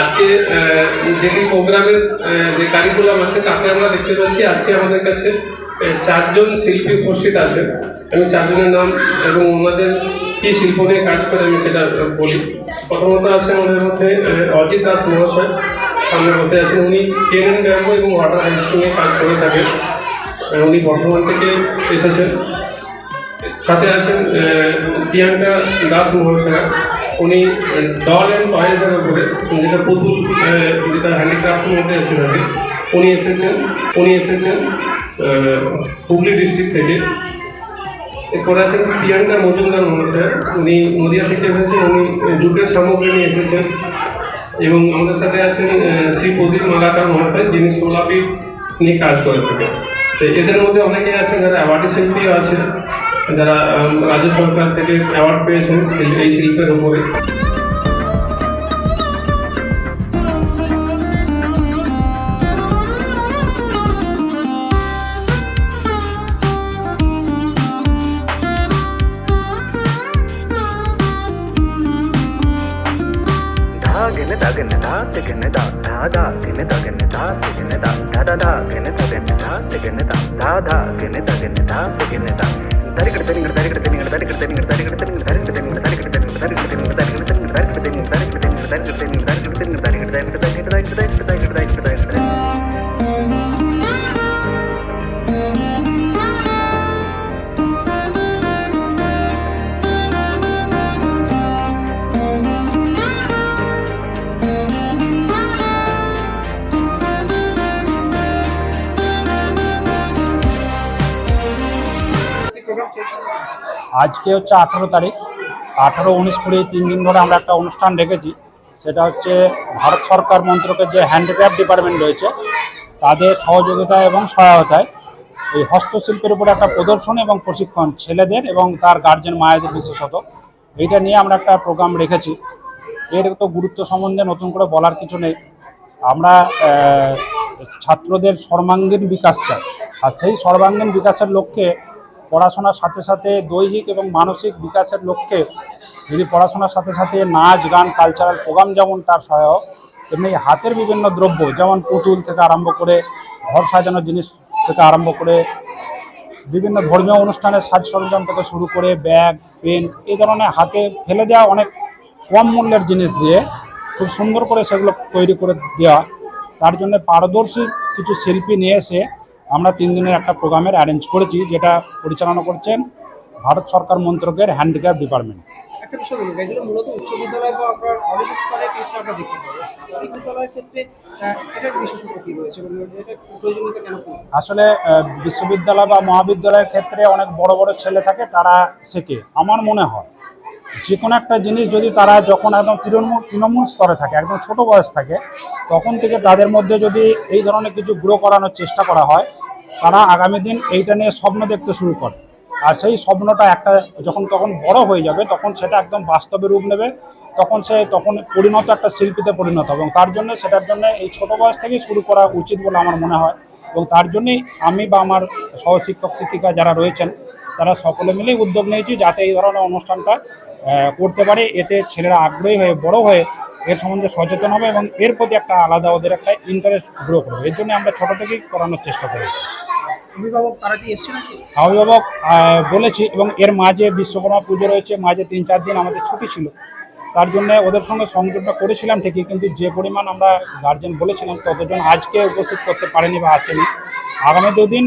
আজকে যেটি প্রোগ্রামের যে কারিকুলাম আছে, তাতে আমরা দেখতে পাচ্ছি আজকে আমাদের কাছে চারজন শিল্পী উপস্থিত আছেন। আমি চারজনের নাম এবং ওনাদের কি শিল্প নিয়ে কাজ করে আমি সেটা বলি। প্রথমত আছে আমাদের মধ্যে অজিত দাস মহাশয়। সামনে বসে আছেন। উনি কেনেন ব্যাম্বো এবং ওয়াটার হাই স্কুলে কাজ করে থাকেন। উনি বর্ধমান থেকে এসেছেন। সাথে আছেন প্রিয়াঙ্কা দাস মহাশয়া। উনি ডল অ্যান্ড টয়েসের উপরে যেটা পুতুল যেটা হ্যান্ডিক্রাফটের মধ্যে এসে থাকে উনি এসেছেন উনি এসেছেন হুগলি ডিস্ট্রিক্ট থেকে। এরপরে আছেন প্রিয়াঙ্কা মজুমদার মহাশয়, উনি নদিয়া থেকে এসেছেন, উনি জুটের সামগ্রী নিয়ে এসেছেন। এবং আমাদের সাথে আছেন শ্রী প্রদীপ মালাকার মহাশয়, যিনি সোলাপি নিয়ে কাজ করে থাকেন। তো এদের মধ্যে অনেকে আছেন, যারা অ্যাওয়ার্ড শিল্পীও আছে যারা রাজ্য সরকার থেকে অ্যাওয়ার্ড পেয়েছেন এই শিল্পের উপরে gene da gene da te gene da da da gene da gene da te gene da da da da gene da gene da te gene da da da gene da gene da te gene da சரிங்க சரிங்க আজকে হচ্ছে আঠেরো তারিখ। আঠেরো, উনিশ, কুড়ি তিন দিন ধরে আমরা একটা অনুষ্ঠান রেখেছি সেটা হচ্ছে ভারত সরকার মন্ত্রকের যে হ্যান্ডিক্রাফট ডিপার্টমেন্ট রয়েছে, তাদের সহযোগিতা এবং সহায়তায় এই হস্তশিল্পের উপরে একটা প্রদর্শন এবং প্রশিক্ষণ ছেলেদের এবং তার গার্জেন মায়েদের বিশেষত। এইটা নিয়ে আমরা একটা প্রোগ্রাম রেখেছি। এর তো গুরুত্ব সম্বন্ধে নতুন করে বলার কিছু নেই। আমরা ছাত্রদের সর্বাঙ্গীন বিকাশ চাই। আর সেই সর্বাঙ্গীন বিকাশের লক্ষ্যে পড়াশোনার সাথে সাথে দৈহিক এবং মানসিক বিকাশের লক্ষ্যে যদি পড়াশোনার সাথে সাথে নাচ, গান কালচারাল প্রোগ্রাম যেমন তার সহায়ক, তেমনি হাতের বিভিন্ন দ্রব্য, যেমন পুতুল থেকে আরম্ভ করে ঘর সাজানোর জিনিস থেকে আরম্ভ করে বিভিন্ন ধর্মীয় অনুষ্ঠানের সাজ সরঞ্জাম থেকে শুরু করে ব্যাগ, পেন, এই ধরনের হাতে ফেলে দেওয়া অনেক কম মূল্যের জিনিস দিয়ে খুব সুন্দর করে সেগুলো তৈরি করে দেওয়া। তার জন্য পারদর্শী কিছু শিল্পী নিয়ে এসে আমরা তিন দিনের একটা প্রোগ্রামের অ্যারেঞ্জ করেছি যেটা পরিচালনা করছেন ভারত সরকার মন্ত্রকের হ্যান্ডিক্রাফট ডিপার্টমেন্ট একটা বিষয় বলুন এগুলো মূলত উচ্চ বিদ্যালয় বা আমরা কলেজ স্তরের ক্ষেত্রে আমরা দেখতে পাবো বিদ্যালয়ের ক্ষেত্রে এটার বিশেষত্ব কি রয়েছে? মানে এটা প্রয়োজনীয়তা কেন আসলে বিশ্ববিদ্যালয় বা মহাবিদ্যালয়ের ক্ষেত্রে অনেক বড় বড় ছেলে থাকে তারা শেখে। আমার মনে হয় যে কোনো একটা জিনিস যদি তারা যখন একদম তৃণমূল তৃণমূল স্তরে থাকে, একদম ছোট বয়স থাকে, তখন থেকে তাদের মধ্যে যদি এই ধরনের কিছু গ্রো করানোর চেষ্টা করা হয়, তারা আগামী দিন এইটা নিয়ে স্বপ্ন দেখতে শুরু করে। আর সেই স্বপ্নটা একটা যখন, তখন বড় হয়ে যাবে, তখন সেটা একদম বাস্তবে রূপ নেবে, তখন সে, তখন পরিণত একটা শিল্পীতে পরিণত এবং তার জন্য সেটার জন্য এই ছোট বয়স থেকেই শুরু করা উচিত বলে আমার মনে হয়। এবং তার জন্যই আমি বা আমার সহশিক্ষক, শিক্ষিকা যারা রয়েছেন, তারা সকলে মিলেই উদ্যোগ নিয়েছি যাতে এই ধরনের অনুষ্ঠানটা করতে পারে। এতে ছেলেরা আগ্রহী হয়ে বড় হয়ে এর সম্বন্ধে সচেতন হবে এবং এর প্রতি একটা আলাদা ওদের একটা ইন্টারেস্ট গ্রো করবে। এর জন্য আমরা ছোটো থেকেই করানোর চেষ্টা করেছি। অভিভাবক তারা কি এসছে নাকি? অভিভাবক বলেছি এবং এর মাঝে বিশ্বকর্মা পুজো রয়েছে। মাঝে তিন চার দিন আমাদের ছুটি ছিল। তার জন্য ওদের সঙ্গে সংযোগটা করেছিলাম ঠিকই কিন্তু যে পরিমাণ আমরা গার্জেন বলেছিলাম ততজন আজকে উপস্থিত করতে পারেনি বা আসেনি। আগামী দুদিন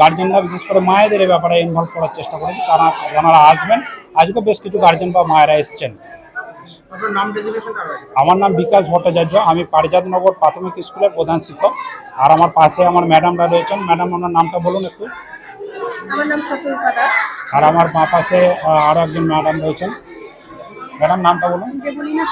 গার্জেনরা বিশেষ করে মায়েদের এই ব্যাপারে ইনভলভ করার চেষ্টা করেছি। তারা যারা আসবেন আজকেও বেশ কিছু গার্জেন বা মায়েরা এসছেন আমার নাম বিকাশ ভট্টাচার্য আমি পারিজাতনগর প্রাথমিক স্কুলের প্রধান শিক্ষক আর আমার পাশে আমার ম্যাডামরা রয়েছেন ম্যাডাম আপনার নামটা বলুন একটু আর আমার বাঁ পাশে আরও একজন ম্যাডাম রয়েছেন ম্যাডাম নামটা বলুন যে বলি না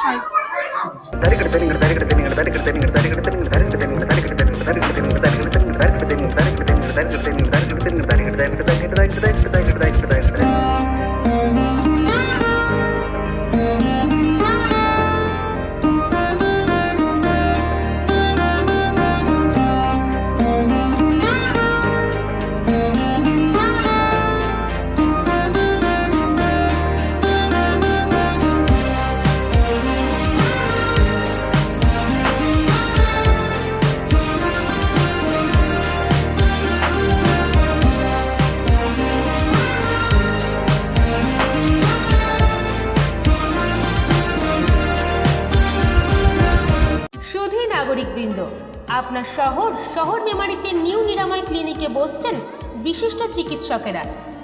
নাগরিকবৃন্দ আপনার শহর শহর মেমারিতে নিউ নিরাময় ক্লিনিকে বসছেন বিশিষ্ট চিকিৎসকেরা।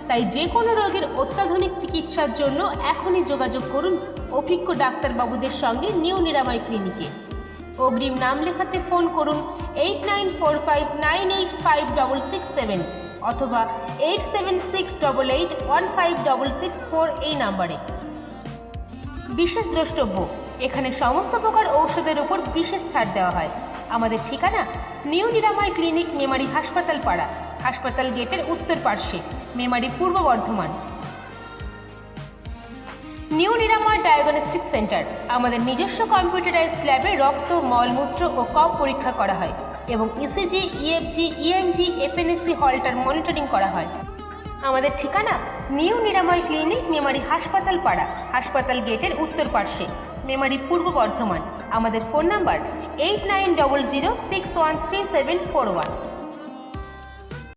তাই যে কোনো রোগের অত্যাধুনিক চিকিৎসার জন্য এখনই যোগাযোগ করুন অভিজ্ঞ ডাক্তারবাবুদের সঙ্গে নিউ নিরাময় ক্লিনিকে। অগ্রিম নাম লেখাতে ফোন করুন eight nine four five nine eight five double six seven অথবা eight seven six double eight one five double six four এই নাম্বারে। বিশেষ দ্রষ্টব্য, এখানে সমস্ত প্রকার ঔষধের উপর বিশেষ ছাড় দেওয়া হয়। আমাদের ঠিকানা নিউ নিরাময় ক্লিনিক, মেমারি হাসপাতাল পাড়া। হাসপাতাল গেটের উত্তর পার্শ্বে, Memari Purba Bardhaman. New Niramay diagnostic centre, আমাদের নিজস্ব কম্পিউটারাইজড ল্যাবে রক্ত, মলমূত্র ও কফ পরীক্ষা করা হয় এবং ECG EFG EMG FNSC Holter monitoring করা হয়। আমাদের ঠিকানা নিউ নিরাময় ক্লিনিক, মেমারি হাসপাতাল পাড়া, হাসপাতাল গেটের উত্তর পার্শ্বে। মেমারি পূর্ব বর্ধমান। আমাদের phone number eight nine double zero six one three seven four one